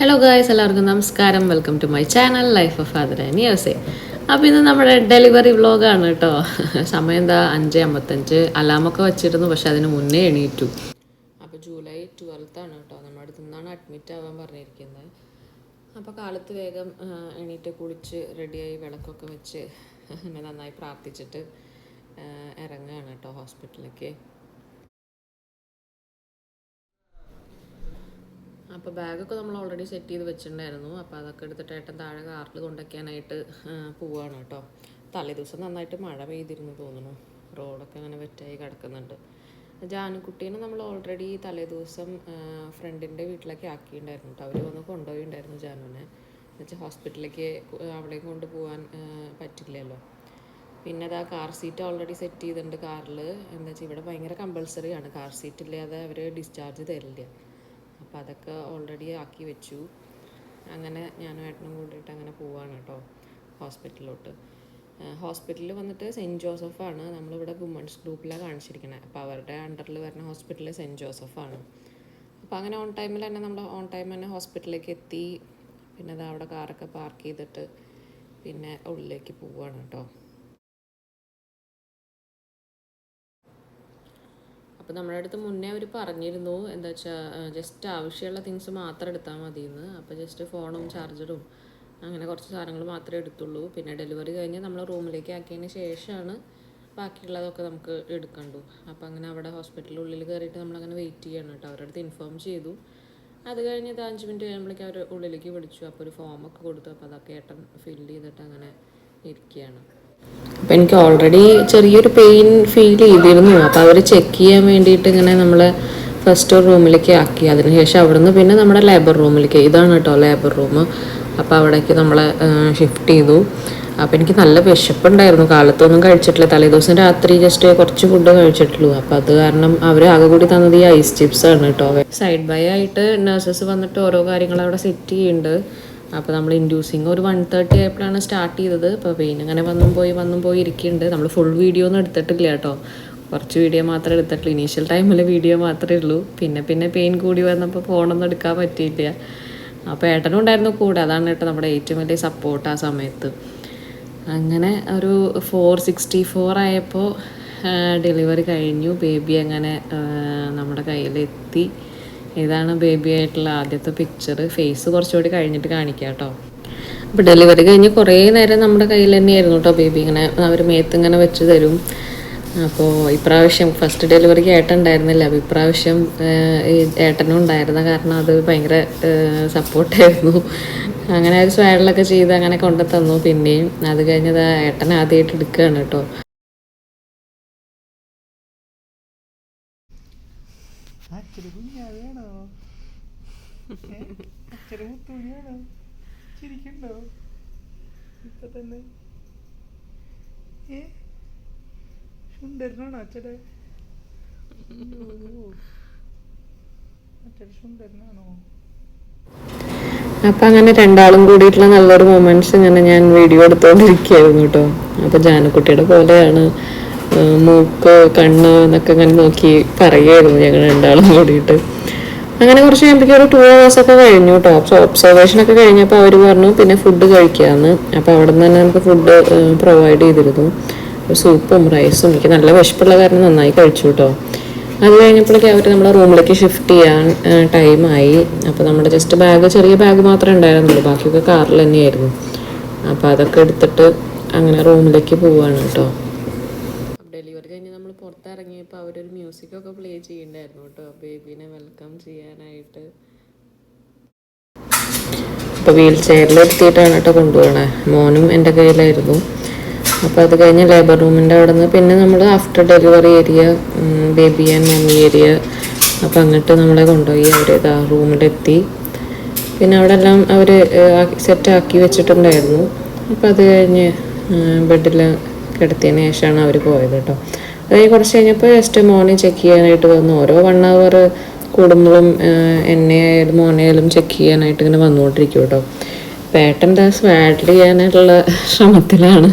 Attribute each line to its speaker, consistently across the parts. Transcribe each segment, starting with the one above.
Speaker 1: Hello guys എല്ലാവർക്കും നമസ്കാരം. Welcome to my channel life of father and യോസെ അപ്പോൾ ഇന്ന് നമ്മുടെ ഡെലിവറി വ്ളോഗാണ് കേട്ടോ. സമയം എന്താ അഞ്ച് അമ്പത്തഞ്ച്. അലാമൊക്കെ വെച്ചിരുന്നു പക്ഷെ അതിന് മുന്നേ എണീറ്റു. അപ്പോൾ ജൂലൈ ട്വൽത്താണ് കേട്ടോ. നമ്മുടെ അടുത്ത് നിന്നാണ് അഡ്മിറ്റ് ആവാൻ പറഞ്ഞിരിക്കുന്നത്. അപ്പോൾ കാലത്ത് വേഗം എണീറ്റ് കുളിച്ച് റെഡിയായി വിളക്കൊക്കെ വെച്ച് നന്നായി പ്രാർത്ഥിച്ചിട്ട് ഇറങ്ങുകയാണ് കേട്ടോ ഹോസ്പിറ്റലിലേക്ക്. അപ്പോൾ ബാഗൊക്കെ നമ്മൾ ഓൾറെഡി സെറ്റ് ചെയ്ത് വെച്ചിട്ടുണ്ടായിരുന്നു. അപ്പോൾ അതൊക്കെ എടുത്തിട്ട് ഏട്ടൻ താഴെ കാറിൽ കൊണ്ടുവയ്ക്കാനായിട്ട് പോവുകയാണ് കേട്ടോ. തലേ ദിവസം നന്നായിട്ട് മഴ പെയ്തിരുന്നു തോന്നുന്നു. റോഡൊക്കെ അങ്ങനെ വെറ്റായി കിടക്കുന്നുണ്ട്. ജാനുക്കുട്ടീനെ നമ്മൾ ഓൾറെഡി തലേ ദിവസം ഫ്രണ്ടിന്റെ വീട്ടിലേക്ക് ആക്കിയിട്ടുണ്ടായിരുന്നു കേട്ടോ. അവർ വന്ന് കൊണ്ടുപോയിണ്ടായിരുന്നു ജാനുവിനെ. എന്നുവെച്ചാൽ ഹോസ്പിറ്റലിലേക്ക് അവിടേക്ക് കൊണ്ടുപോകാൻ ആ, പറ്റില്ലല്ലോ. പിന്നെ അതാ കാർ സീറ്റ് ഓൾറെഡി സെറ്റ് ചെയ്തിട്ടുണ്ട് കാറിൽ എന്താ വെച്ചാൽ ഇവിടെ ഭയങ്കര കമ്പൾസറിയാണ് കാർ സീറ്റ് ഇല്ലാതെ അവർ ഡിസ്ചാർജ് തരില്ല. അപ്പോൾ അതൊക്കെ ഓൾറെഡി ആക്കി വെച്ചു. അങ്ങനെ ഞാനും ഏട്ടനും കൂടിയിട്ട് അങ്ങനെ പോവാണ് കേട്ടോ ഹോസ്പിറ്റലിലോട്ട്. ഹോസ്പിറ്റലിൽ വന്നിട്ട് സെന്റ് ജോസഫാണ് നമ്മളിവിടെ വുമൺസ് ഗ്രൂപ്പിലാണ് കാണിച്ചിരിക്കുന്നത് അപ്പോൾ അവരുടെ അണ്ടറിൽ വരുന്ന ഹോസ്പിറ്റൽ സെന്റ് ജോസഫാണ് അപ്പോൾ അങ്ങനെ ഓൺ ടൈമിൽ തന്നെ നമ്മൾ ഓൺ ടൈം തന്നെ ഹോസ്പിറ്റലിലേക്ക് എത്തി. പിന്നെ അത് അവിടെ കാറൊക്കെ പാർക്ക് ചെയ്തിട്ട് പിന്നെ ഉള്ളിലേക്ക് പോവുകയാണ് കേട്ടോ അപ്പോൾ നമ്മുടെ അടുത്ത് മുന്നേ അവർ പറഞ്ഞിരുന്നു എന്താ വെച്ചാൽ ജസ്റ്റ് ആവശ്യമുള്ള തിങ്സ് മാത്രം എടുത്താൽ മതി എന്ന് അപ്പോൾ ജസ്റ്റ് ഫോണും ചാർജറും അങ്ങനെ കുറച്ച് സാധനങ്ങൾ മാത്രമേ എടുത്തുള്ളൂ. പിന്നെ ഡെലിവറി കഴിഞ്ഞ് നമ്മൾ റൂമിലേക്ക് ആക്കിയതിന് ശേഷമാണ് ബാക്കിയുള്ളതൊക്കെ നമുക്ക് എടുക്കണ്ടു. അപ്പോൾ അങ്ങനെ അവിടെ ഹോസ്പിറ്റലിൽ ഉള്ളിൽ കയറിയിട്ട് നമ്മളങ്ങനെ വെയിറ്റ് ചെയ്യണം കേട്ടോ അവരുടെ ഇൻഫോം ചെയ്തു. അത് കഴിഞ്ഞ് ഇത് അഞ്ച് മിനിറ്റ് കഴിയുമ്പോഴേക്കും അവർ ഉള്ളിലേക്ക് വിളിച്ചു. അപ്പോൾ ഒരു ഫോമൊക്കെ കൊടുത്തു. അപ്പോൾ അതൊക്കെ ഏട്ടൻ ഫില്ല് ചെയ്തിട്ട് അങ്ങനെ ഇരിക്കുകയാണ്. അപ്പം എനിക്ക് ഓൾറെഡി ചെറിയൊരു പെയിൻ ഫീൽ ചെയ്തിരുന്നു. അപ്പോൾ അവർ ചെക്ക് ചെയ്യാൻ വേണ്ടിയിട്ട് ഇങ്ങനെ നമ്മൾ ഫസ്റ്റ് റൂമിലേക്ക് ആക്കി. അതിനുശേഷം അവിടുന്ന് പിന്നെ നമ്മുടെ ലേബർ റൂമിലേക്ക് ഇതാണ് കേട്ടോ ലേബർ റൂം അപ്പോൾ അവിടേക്ക് നമ്മൾ ഷിഫ്റ്റ് ചെയ്തു. അപ്പോൾ എനിക്ക് നല്ല വിശപ്പുണ്ടായിരുന്നു. കാലത്തൊന്നും കഴിച്ചിട്ടില്ല. തലേദിവസം രാത്രി ജസ്റ്റ് കുറച്ച് ഫുഡ് കഴിച്ചിട്ടുള്ളൂ. അപ്പോൾ അത് കാരണം അവർ ആകെ കൂടി തന്നത് ഈ ഐസ് ചിപ്സ് ആണ് കേട്ടോ സൈഡ് ബൈ ആയിട്ട് നഴ്സസ് വന്നിട്ട് ഓരോ കാര്യങ്ങൾ അവിടെ സെറ്റ് ചെയ്യുന്നുണ്ട് അപ്പോൾ നമ്മൾ ഇൻഡ്യൂസിങ് ഒരു വൺ തേർട്ടി ആയപ്പോഴാണ് സ്റ്റാർട്ട് ചെയ്തത്. അപ്പോൾ പെയിൻ അങ്ങനെ വന്നും പോയി വന്നും പോയി ഇരിക്കുന്നുണ്ട് നമ്മൾ ഫുൾ വീഡിയോ ഒന്നും എടുത്തിട്ടില്ല കേട്ടോ. കുറച്ച് വീഡിയോ മാത്രമേ എടുത്തിട്ടുള്ളൂ. ഇനീഷ്യൽ ടൈമിൽ വീഡിയോ മാത്രമേ ഉള്ളൂ. പിന്നെ പിന്നെ പെയിൻ കൂടി വന്നപ്പോൾ ഫോണൊന്നും എടുക്കാൻ പറ്റിയില്ല. അപ്പോൾ ഏട്ടനും ഉണ്ടായിരുന്നു കൂടെ. അതാണ് കേട്ടോ നമ്മുടെ ഏറ്റവും വലിയ സപ്പോർട്ട് ആ സമയത്ത്. അങ്ങനെ ഒരു ഫോർ സിക്സ്റ്റി ഫോർ ആയപ്പോൾ ഡെലിവറി കഴിഞ്ഞു. ബേബി അങ്ങനെ നമ്മുടെ കയ്യിലെത്തി. ഇതാണ് ബേബി ആയിട്ടുള്ള ആദ്യത്തെ പിക്ചർ ഫേസ് കുറച്ചുകൂടി കഴിഞ്ഞിട്ട് കാണിക്കാം കേട്ടോ അപ്പോൾ ഡെലിവറി കഴിഞ്ഞ് കുറേ നേരം നമ്മുടെ കയ്യിൽ തന്നെയായിരുന്നു കേട്ടോ ബേബി ഇങ്ങനെ അവർ മേത്ത് ഇങ്ങനെ വെച്ച് തരും. അപ്പോൾ ഇപ്രാവശ്യം ഫസ്റ്റ് ഡെലിവറിക്ക് ഏട്ടൻ ഉണ്ടായിരുന്നില്ല. അപ്പോൾ ഇപ്രാവശ്യം ഏട്ടനും ഉണ്ടായിരുന്ന കാരണം അത് ഭയങ്കര സപ്പോർട്ടായിരുന്നു അങ്ങനെ ഒരു സ്വാഡിലൊക്കെ ചെയ്ത് അങ്ങനെ കൊണ്ടു തന്നു പിന്നെയും അത് കഴിഞ്ഞത് ഏട്ടൻ ആദ്യമായിട്ട് എടുക്കുകയാണ് കേട്ടോ
Speaker 2: അച്ഛന് കുഞ്ഞാ വേണോ? ഏ? അച്ഛന് മുത്തുകുഞ്ഞ് വേണോ ചിരിക്കണ്ടോ? ഇപ്പൊ തന്നെ. ഏ? സുന്ദരനാണോ അച്ഛടെ അച്ഛൻ സുന്ദരനാണോ?
Speaker 1: അപ്പം അങ്ങനെ രണ്ടാളും കൂടിയിട്ടുള്ള നല്ലൊരു മൊമെന്റ്സ് ഇങ്ങനെ ഞാൻ വീഡിയോ എടുത്തുകൊണ്ടിരിക്കുകയായിരുന്നു കേട്ടോ അപ്പോൾ ജാനക്കുട്ടിയുടെ പോലെയാണ്. മൂക്ക് കണ്ണ് എന്നൊക്കെ ഇങ്ങനെ നോക്കി പറയുമായിരുന്നു ഞങ്ങൾ രണ്ടാളും കൂടിയിട്ട്. അങ്ങനെ കുറച്ച് കഴിയുമ്പോഴേക്കും ഒരു ടു ഒക്കെ കഴിഞ്ഞു കേട്ടോ ഒക്കെ കഴിഞ്ഞപ്പോൾ അവർ പറഞ്ഞു പിന്നെ ഫുഡ് കഴിക്കാമെന്ന് അപ്പോൾ അവിടെ നിന്ന് തന്നെ നമുക്ക് ഫുഡ് പ്രൊവൈഡ് ചെയ്തിരുന്നു. സൂപ്പും റൈസും എനിക്ക് നല്ല വിശപ്പുള്ള കാരണം നന്നായി കഴിച്ചു കേട്ടോ അത് കഴിഞ്ഞപ്പോഴേക്കും അവർ നമ്മളെ റൂമിലേക്ക് ഷിഫ്റ്റ് ചെയ്യാൻ ടൈമായി അപ്പോൾ നമ്മുടെ ജസ്റ്റ് ബാഗ് ചെറിയ ബാഗ് മാത്രമേ ഉണ്ടായിരുന്നുള്ളൂ. ബാക്കിയൊക്കെ കാറിൽ തന്നെയായിരുന്നു. അപ്പോൾ അതൊക്കെ എടുത്തിട്ട് അങ്ങനെ റൂമിലേക്ക് പോവുകയാണ് കേട്ടോ ഡെലിവറി കഴിഞ്ഞ് നമ്മൾ പുറത്തിറങ്ങിയപ്പോൾ അവരൊരു മ്യൂസിക്കൊക്കെ പ്ലേ ചെയ്യുന്നുണ്ടായിരുന്നു കേട്ടോ. ബേബീനെ വെൽക്കം ചെയ്യാനായിട്ട്. അപ്പോൾ വീൽ ചെയറിൽ എത്തിയിട്ടാണ് കേട്ടോ കൊണ്ടുപോകണേ മോനും എന്റെ കയ്യിലായിരുന്നു. അപ്പോൾ അത് കഴിഞ്ഞ് ലേബർ റൂമിന്റെ അവിടെ നിന്ന് പിന്നെ നമ്മൾ after delivery area baby and mummy area അപ്പോൾ അങ്ങോട്ട് നമ്മളെ കൊണ്ടുപോയി. അവർ ഇതാ റൂമിലെത്തി പിന്നെ അവിടെ എല്ലാം അവർ സെറ്റാക്കി വെച്ചിട്ടുണ്ടായിരുന്നു. അപ്പോൾ അത് കഴിഞ്ഞ് ബെഡിൽ കിടത്തിയതിന് ശേഷമാണ് അവർ പോയത് കേട്ടോ. അത് കുറച്ച് കഴിഞ്ഞപ്പോൾ ജസ്റ്റ് മോർണിംഗ് ചെക്ക് ചെയ്യാനായിട്ട് വന്നു. ഓരോ വൺ അവർ കൂടുമ്പോഴും എന്നെ ആയാലും മോനെയായാലും ചെക്ക് ചെയ്യാനായിട്ട് ഇങ്ങനെ വന്നുകൊണ്ടിരിക്കും കേട്ടോ. പേട്ടൻ ദാസ് സ്വാഡിൽ ചെയ്യാനായിട്ടുള്ള ശ്രമത്തിലാണ്.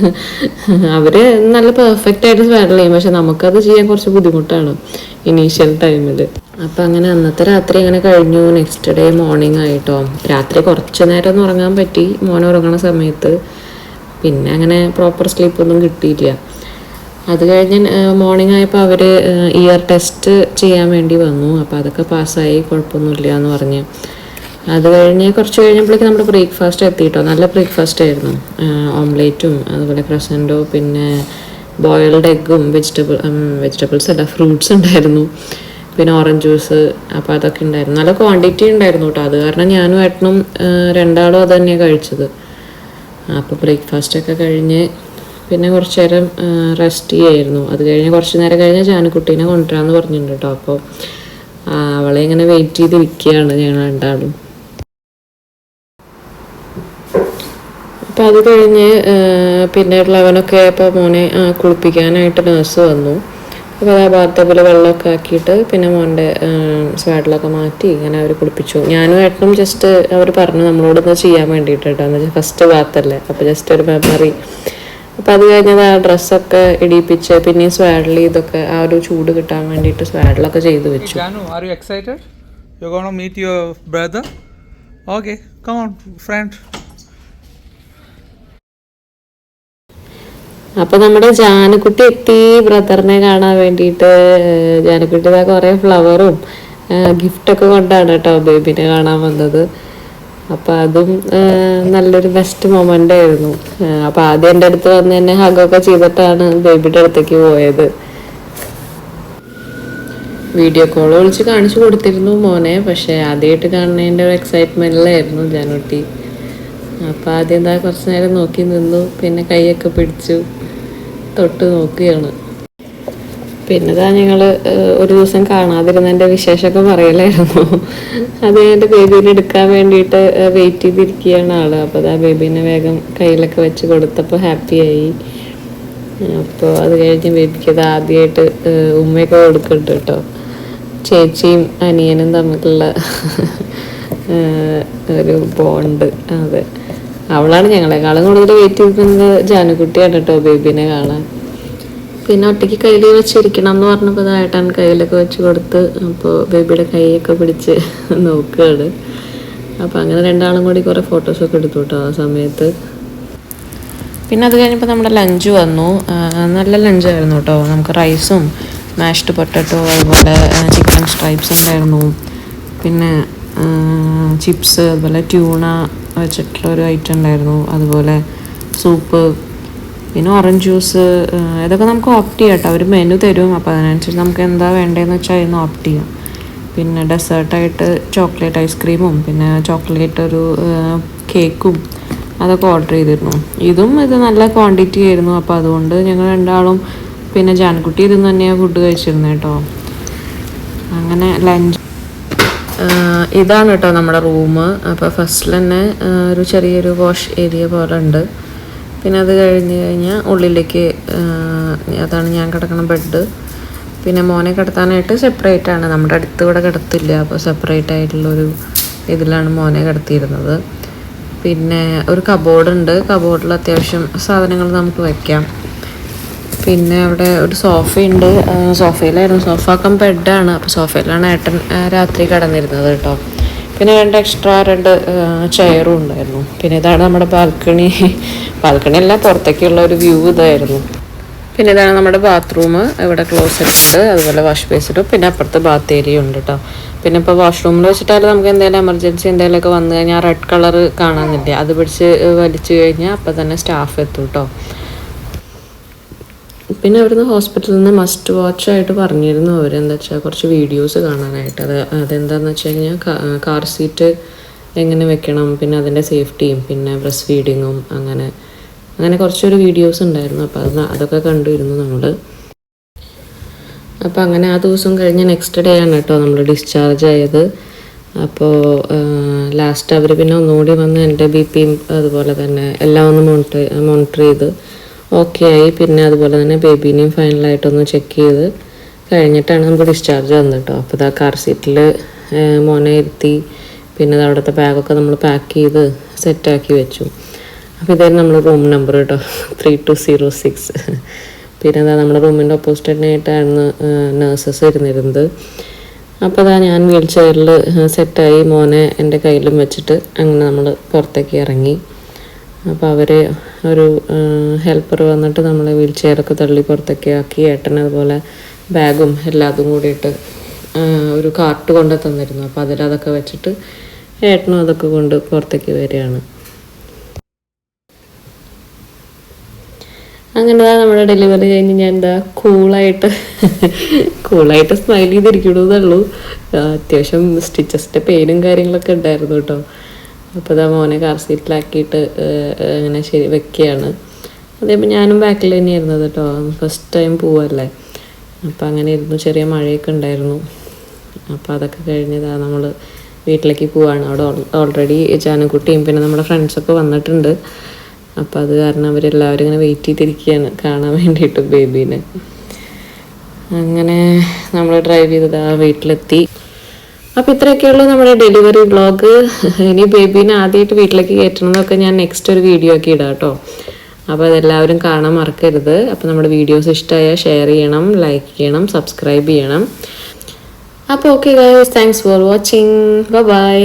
Speaker 1: അവർ നല്ല പെർഫെക്റ്റ് ആയിട്ട് സ്വാഡിൽ ചെയ്യും പക്ഷെ നമുക്കത് ചെയ്യാൻ കുറച്ച് ബുദ്ധിമുട്ടാണ് ഇനീഷ്യൽ ടൈമിൽ അപ്പം അങ്ങനെ അന്നത്തെ രാത്രി ഇങ്ങനെ കഴിഞ്ഞു. നെക്സ്റ്റ് ഡേ മോർണിംഗ് ആയിട്ടോ. രാത്രി കുറച്ച് നേരം ഒന്ന് ഉറങ്ങാൻ പറ്റി. മോൻ ഉറങ്ങണ സമയത്ത്. പിന്നെ അങ്ങനെ പ്രോപ്പർ സ്ലീപ്പൊന്നും കിട്ടിയില്ല. അത് കഴിഞ്ഞ് മോർണിംഗ് ആയപ്പോൾ അവർ ഇയർ ടെസ്റ്റ് ചെയ്യാൻ വേണ്ടി വന്നു. അപ്പോൾ അതൊക്കെ പാസ്സായി കുഴപ്പമൊന്നുമില്ല എന്ന് പറഞ്ഞ്. അത് കഴിഞ്ഞ് കുറച്ച് കഴിഞ്ഞപ്പോഴേക്ക് നമ്മൾ ബ്രേക്ക്ഫാസ്റ്റ് എത്തിയിട്ടോ നല്ല ബ്രേക്ക്ഫാസ്റ്റ് ആയിരുന്നു. ഓംലേറ്റും അതുപോലെ ക്രസന്റോ പിന്നെ ബോയിൽഡ് എഗ്ഗും വെജിറ്റബിൾ വെജിറ്റബിൾസ് അല്ല ഫ്രൂട്ട്സ് ഉണ്ടായിരുന്നു. പിന്നെ ഓറഞ്ച് ജ്യൂസ് അപ്പോൾ അതൊക്കെ ഉണ്ടായിരുന്നു. നല്ല ക്വാണ്ടിറ്റി ഉണ്ടായിരുന്നു കേട്ടോ അത് കാരണം ഞാനും ഏട്ടനും രണ്ടാളും അത് തന്നെയാണ് കഴിച്ചത്. അപ്പോൾ ബ്രേക്ക്ഫാസ്റ്റ് ഒക്കെ കഴിഞ്ഞ് പിന്നെ കുറച്ച് നേരം റെസ്റ്റ് ചെയ്യായിരുന്നു. അത് കഴിഞ്ഞ് കുറച്ച് നേരം കഴിഞ്ഞ് ജാനുക്കുട്ടീനെ കൊണ്ടുവരാമെന്ന് പറഞ്ഞിട്ടുണ്ട് കേട്ടോ അപ്പോൾ അവളെ ഇങ്ങനെ വെയിറ്റ് ചെയ്ത് നിൽക്കുകയാണ് ഞങ്ങൾ രണ്ടാളും. അപ്പം അത് കഴിഞ്ഞ് പിന്നെ ലെവനൊക്കെ ആയപ്പോൾ മോനെ കുളിപ്പിക്കാനായിട്ട് നേഴ്സ് വന്നു. അപ്പോൾ ആ ബാത്തപ്പിൽ വെള്ളമൊക്കെ ആക്കിയിട്ട് പിന്നെ മോന്റെ സ്വാഡിലൊക്കെ മാറ്റി ഇങ്ങനെ അവർ കുളിപ്പിച്ചു. ഞാനും ഏട്ടനും ജസ്റ്റ് അവർ പറഞ്ഞു നമ്മളോടൊന്ന് ചെയ്യാൻ വേണ്ടിയിട്ട് കേട്ടോ എന്ന് വെച്ചാൽ ഫസ്റ്റ് ബാത്തല്ലേ അപ്പോൾ ജസ്റ്റ് ഒരു മെമ്മറി അപ്പോൾ അത് കഴിഞ്ഞത് ആ ഡ്രസ്സൊക്കെ ഇടിയിപ്പിച്ച് പിന്നെയും സ്വാഡിൽ ഇതൊക്കെ ആ ഒരു ചൂട് കിട്ടാൻ വേണ്ടിയിട്ട് സ്വാഡിലൊക്കെ ചെയ്ത് വെച്ചു
Speaker 2: Janu, are you excited? You're gonna meet your brother? Okay, come on, friend.
Speaker 1: അപ്പൊ നമ്മുടെ ജാനക്കുട്ടി എത്തി ബ്രദറിനെ കാണാൻ വേണ്ടിയിട്ട് ജാനക്കുട്ടി കുറെ ഫ്ലവറും ഗിഫ്റ്റൊക്കെ കൊണ്ടാണ് കേട്ടോ ബേബിനെ കാണാൻ വന്നത് അപ്പൊ അതും നല്ലൊരു ബെസ്റ്റ് മൊമെന്റ് ആയിരുന്നു. അപ്പൊ ആദ്യം എന്റെ അടുത്ത് വന്ന് തന്നെ ഹഗൊക്കെ ചെയ്തിട്ടാണ് ബേബിയുടെ അടുത്തേക്ക് പോയത്. വീഡിയോ കോൾ വിളിച്ച് കാണിച്ചു കൊടുത്തിരുന്നു മോനെ പക്ഷേ ആദ്യമായിട്ട് കാണുന്നതിന്റെ ഒരു എക്സൈറ്റ്മെന്റിലായിരുന്നു ജാനുട്ടി. അപ്പോൾ ആദ്യം എന്താ കുറച്ച് നേരം നോക്കി നിന്നു പിന്നെ കൈയൊക്കെ പിടിച്ചു തൊട്ട് നോക്കുകയാണ്. പിന്നെ ഇതാ ഞങ്ങൾ ഒരു ദിവസം കാണാതിരുന്നതിന്റെ വിശേഷമൊക്കെ പറയലായിരുന്നു. അത് എന്റെ ബേബീനെ എടുക്കാൻ വേണ്ടിയിട്ട് വെയിറ്റ് ചെയ്തിരിക്കുകയാണ് ആൾ. അപ്പോൾ അതാ ബേബീനെ വേഗം കയ്യിലൊക്കെ വെച്ച് കൊടുത്തപ്പോൾ ഹാപ്പിയായി അപ്പോൾ അത് കഴിഞ്ഞ് ബേബിക്ക് അത് ആദ്യമായിട്ട് ഉമ്മയൊക്കെ കൊടുക്കുന്നുണ്ട് കേട്ടോ. ചേച്ചിയും അനിയനും തമ്മിലുള്ള ഒരു ബോണ്ട് അതെ. അവളാണ് ഞങ്ങളെക്കാളും കൂടുതൽ വെയിറ്റ് ചെയ്തിരുന്നത് ജാനുക്കുട്ടിയാണ് കേട്ടോ ബേബീനെ കാണാൻ. പിന്നെ ഒറ്റയ്ക്ക് കയ്യിൽ വെച്ചിരിക്കണം എന്ന് പറഞ്ഞപ്പോൾ ഇതായിട്ടാൻ കയ്യിലൊക്കെ വെച്ച് കൊടുത്ത് അപ്പോൾ ബേബിയുടെ കൈയൊക്കെ പിടിച്ച് നോക്കുകയാണ് അപ്പോൾ അങ്ങനെ രണ്ടാളും കൂടി കുറേ ഫോട്ടോസൊക്കെ എടുത്തു കേട്ടോ ആ സമയത്ത്. പിന്നെ അത് കഴിഞ്ഞപ്പോൾ നമ്മുടെ ലഞ്ച് വന്നു. നല്ല ലഞ്ചായിരുന്നു കേട്ടോ. നമുക്ക് റൈസും മാഷ്ഡ് പൊട്ടറ്റോ അതുപോലെ ചിക്കൻ സ്ട്രൈപ്സ് ഉണ്ടായിരുന്നു. പിന്നെ ചിപ്സ് അതുപോലെ ട്യൂണ വെച്ചിട്ടുള്ള ഒരു ഐറ്റം ഉണ്ടായിരുന്നു. അതുപോലെ സൂപ്പ് പിന്നെ ഓറഞ്ച് ജ്യൂസ് ഇതൊക്കെ നമുക്ക് ഓപ്റ്റ് ചെയ്യാം കേട്ടോ. അവർ മെനു തരും. അപ്പോൾ അതിനനുസരിച്ച് നമുക്ക് എന്താ വേണ്ടതെന്ന് വെച്ചാൽ അതിന് ഓപ്റ്റ് ചെയ്യാം. പിന്നെ ഡെസേർട്ടായിട്ട് ചോക്ലേറ്റ് ഐസ്ക്രീമും പിന്നെ ചോക്ലേറ്റ് ഒരു കേക്കും അതൊക്കെ ഓർഡർ ചെയ്തിരുന്നു. ഇതും ഇത് നല്ല ക്വാണ്ടിറ്റി ആയിരുന്നു. അപ്പോൾ അതുകൊണ്ട് ഞങ്ങൾ രണ്ടാളും പിന്നെ ജാൻകുട്ടി ഇതിൽ നിന്ന് തന്നെയാണ് ഫുഡ് കഴിച്ചിരുന്നത് കേട്ടോ. അങ്ങനെ ലഞ്ച് ഇതാണ് കേട്ടോ നമ്മുടെ റൂം അപ്പോൾ ഫസ്റ്റിൽ തന്നെ ഒരു ചെറിയൊരു വാഷ് ഏരിയ പോലെ ഉണ്ട്. പിന്നെ അത് കഴിഞ്ഞ് കഴിഞ്ഞാൽ ഉള്ളിലേക്ക് അതാണ് ഞാൻ കിടക്കുന്ന ബെഡ്. പിന്നെ മോനെ കിടത്താനായിട്ട് സെപ്പറേറ്റ് ആണ്. നമ്മുടെ അടുത്ത് ഇവിടെ കിടത്തില്ല. അപ്പോൾ സെപ്പറേറ്റ് ആയിട്ടുള്ളൊരു ഇതിലാണ് മോനെ കിടത്തിയിരുന്നത്. പിന്നെ ഒരു കബോർഡ് ഉണ്ട്. കബോർഡിൽ അത്യാവശ്യം സാധനങ്ങൾ നമുക്ക് വയ്ക്കാം പിന്നെ അവിടെ ഒരു സോഫയുണ്ട് സോഫയിലായിരുന്നു സോഫ കം ബെഡാണ് അപ്പോൾ സോഫയിലാണ് ഏട്ടൻ രാത്രി കിടന്നിരുന്നത് കേട്ടോ. പിന്നെ രണ്ട് എക്സ്ട്രാ രണ്ട് ചെയറും ഉണ്ടായിരുന്നു. പിന്നെ ഇതാണ് നമ്മുടെ ബാൽക്കണി ബാൽക്കണി എല്ലാം പുറത്തേക്കുള്ള ഒരു വ്യൂ ഇതായിരുന്നു. പിന്നെ ഇതാണ് നമ്മുടെ ബാത്റൂം ഇവിടെ ക്ലോസറ്റ് ഉണ്ട് അതുപോലെ വാഷ് ബേസിനും പിന്നെ അപ്പുറത്ത് ബാത്ത് ഏരിയ ഉണ്ട് കേട്ടോ പിന്നെ ഇപ്പോൾ വാഷ്റൂമിൽ വെച്ചിട്ടാലും നമുക്ക് എന്തെങ്കിലും എമർജൻസി എന്തെങ്കിലുമൊക്കെ വന്നു കഴിഞ്ഞാൽ റെഡ് കളർ കാണാനില്ല അത് പിടിച്ച് വലിച്ചു കഴിഞ്ഞാൽ അപ്പം തന്നെ സ്റ്റാഫ് എത്തും കേട്ടോ പിന്നെ അവിടുന്ന് ഹോസ്പിറ്റലിൽ നിന്ന് മസ്റ്റ് വാച്ച് ആയിട്ട് പറഞ്ഞിരുന്നു എന്താ വെച്ചാൽ കുറച്ച് വീഡിയോസ് കാണാനായിട്ട്. അത് അതെന്താണെന്ന് വെച്ച് കഴിഞ്ഞാൽ കാർ സീറ്റ് എങ്ങനെ വെക്കണം പിന്നെ അതിന്റെ സേഫ്റ്റിയും പിന്നെ ബ്രസ്റ്റ് ഫീഡിങ്ങും അങ്ങനെ അങ്ങനെ കുറച്ചൊരു വീഡിയോസ് ഉണ്ടായിരുന്നു. അപ്പോൾ അത് അതൊക്കെ കണ്ടിരുന്നു നമ്മൾ അപ്പോൾ അങ്ങനെ ആ ദിവസം കഴിഞ്ഞ് നെക്സ്റ്റ് ഡേ ആണ് കേട്ടോ നമ്മൾ ഡിസ്ചാർജ് ആയത്. അപ്പോൾ ലാസ്റ്റ് അവർ പിന്നെ ഒന്നുകൂടി വന്ന് എന്റെ ബി പിയും അതുപോലെ തന്നെ എല്ലാം ഒന്ന് മോണിറ്റർ മോണിറ്റർ ചെയ്ത് ഓക്കെ ആയി. പിന്നെ അതുപോലെ തന്നെ ബേബീനെയും ഫൈനലായിട്ടൊന്ന് ചെക്ക് ചെയ്ത് കഴിഞ്ഞിട്ടാണ് നമുക്ക് ഡിസ്ചാർജ് വന്നത് കേട്ടോ. അപ്പോൾ ഇതാ കാർ സീറ്റിൽ മോനെ ഇരുത്തി. പിന്നെ അവിടുത്തെ ബാഗൊക്കെ നമ്മൾ പാക്ക് ചെയ്ത് സെറ്റാക്കി വെച്ചു. അപ്പോൾ ഇതായിരുന്നു നമ്മുടെ റൂം നമ്പർ കേട്ടോ. Three two zero six. പിന്നെ എന്താ നമ്മുടെ റൂമിന്റെ ഓപ്പോസിറ്റ് തന്നെ ആയിട്ടായിരുന്നു നേഴ്സസ് ഇരുന്നിരുന്നത്. അപ്പോൾ അതാ ഞാൻ വീൽ ചെയറിൽ സെറ്റായി മോനെ എന്റെ കയ്യിലും വെച്ചിട്ട് അങ്ങനെ നമ്മൾ പുറത്തേക്ക് ഇറങ്ങി. അപ്പോൾ അവർ ഒരു ഹെൽപ്പർ വന്നിട്ട് നമ്മളെ വീൽ ചെയറൊക്കെ തള്ളി പുറത്തേക്ക് ആക്കി. ഏട്ടൻ അതുപോലെ ബാഗും എല്ലാതും കൂടിയിട്ട് ഒരു കാർട്ട് കൊണ്ട് തന്നിരുന്നു. അപ്പോൾ അതിലതൊക്കെ വെച്ചിട്ട് ഏട്ടനും അതൊക്കെ കൊണ്ട് പുറത്തേക്ക് വരികയാണ്. അങ്ങനെ നമ്മുടെ ഡെലിവറി കഴിഞ്ഞ് ഞാൻ എന്താ കൂളായിട്ട് കൂളായിട്ട് സ്മൈൽ ചെയ്തിരിക്കണമെന്നേ ഉള്ളൂ ആ, അത്യാവശ്യം സ്റ്റിച്ചസിന്റെ പെയിനും കാര്യങ്ങളൊക്കെ ഉണ്ടായിരുന്നു കേട്ടോ. അപ്പോൾ ഇതാ മോനെ കാർ സീറ്റിലാക്കിയിട്ട് അങ്ങനെ ശരി വെക്കുകയാണ്. അതേപോലെ ഞാനും ബാക്കിൽ തന്നെയായിരുന്നത് കേട്ടോ. ഫസ്റ്റ് ടൈം പോവല്ലേ. അപ്പോൾ അങ്ങനെ ഇരുന്നു. ചെറിയ മഴയൊക്കെ ഉണ്ടായിരുന്നു. അപ്പോൾ അതൊക്കെ കഴിഞ്ഞതാണ് നമ്മൾ വീട്ടിലേക്ക് പോവാണ്. അവിടെ ഓൾറെഡി ജാനക്കുട്ടിയും പിന്നെ നമ്മുടെ ഫ്രണ്ട്സൊക്കെ വന്നിട്ടുണ്ട്. അപ്പോൾ അത് കാരണം അവരെല്ലാവരും ഇങ്ങനെ വെയിറ്റ് ചെയ്തിരിക്കുകയാണ്. കാണാൻ വേണ്ടിയിട്ട് ബേബീനെ. അങ്ങനെ നമ്മൾ ഡ്രൈവ് ചെയ്തത് ആ വീട്ടിലെത്തി. അപ്പോൾ ഇത്രയൊക്കെയുള്ളൂ നമ്മുടെ ഡെലിവറി ബ്ലോഗ് ഇനി ബേബീനെ ആദ്യമായിട്ട് വീട്ടിലേക്ക് കയറ്റണമെന്നൊക്കെ ഞാൻ നെക്സ്റ്റ് ഒരു വീഡിയോ ഒക്കെ ഇടാം കേട്ടോ. അപ്പോൾ അതെല്ലാവരും കാണാൻ മറക്കരുത്. അപ്പോൾ നമ്മുടെ വീഡിയോസ് ഇഷ്ടമായാൽ ഷെയർ ചെയ്യണം ലൈക്ക് ചെയ്യണം സബ്സ്ക്രൈബ് ചെയ്യണം. അപ്പോൾ okay guys thanks for watching bye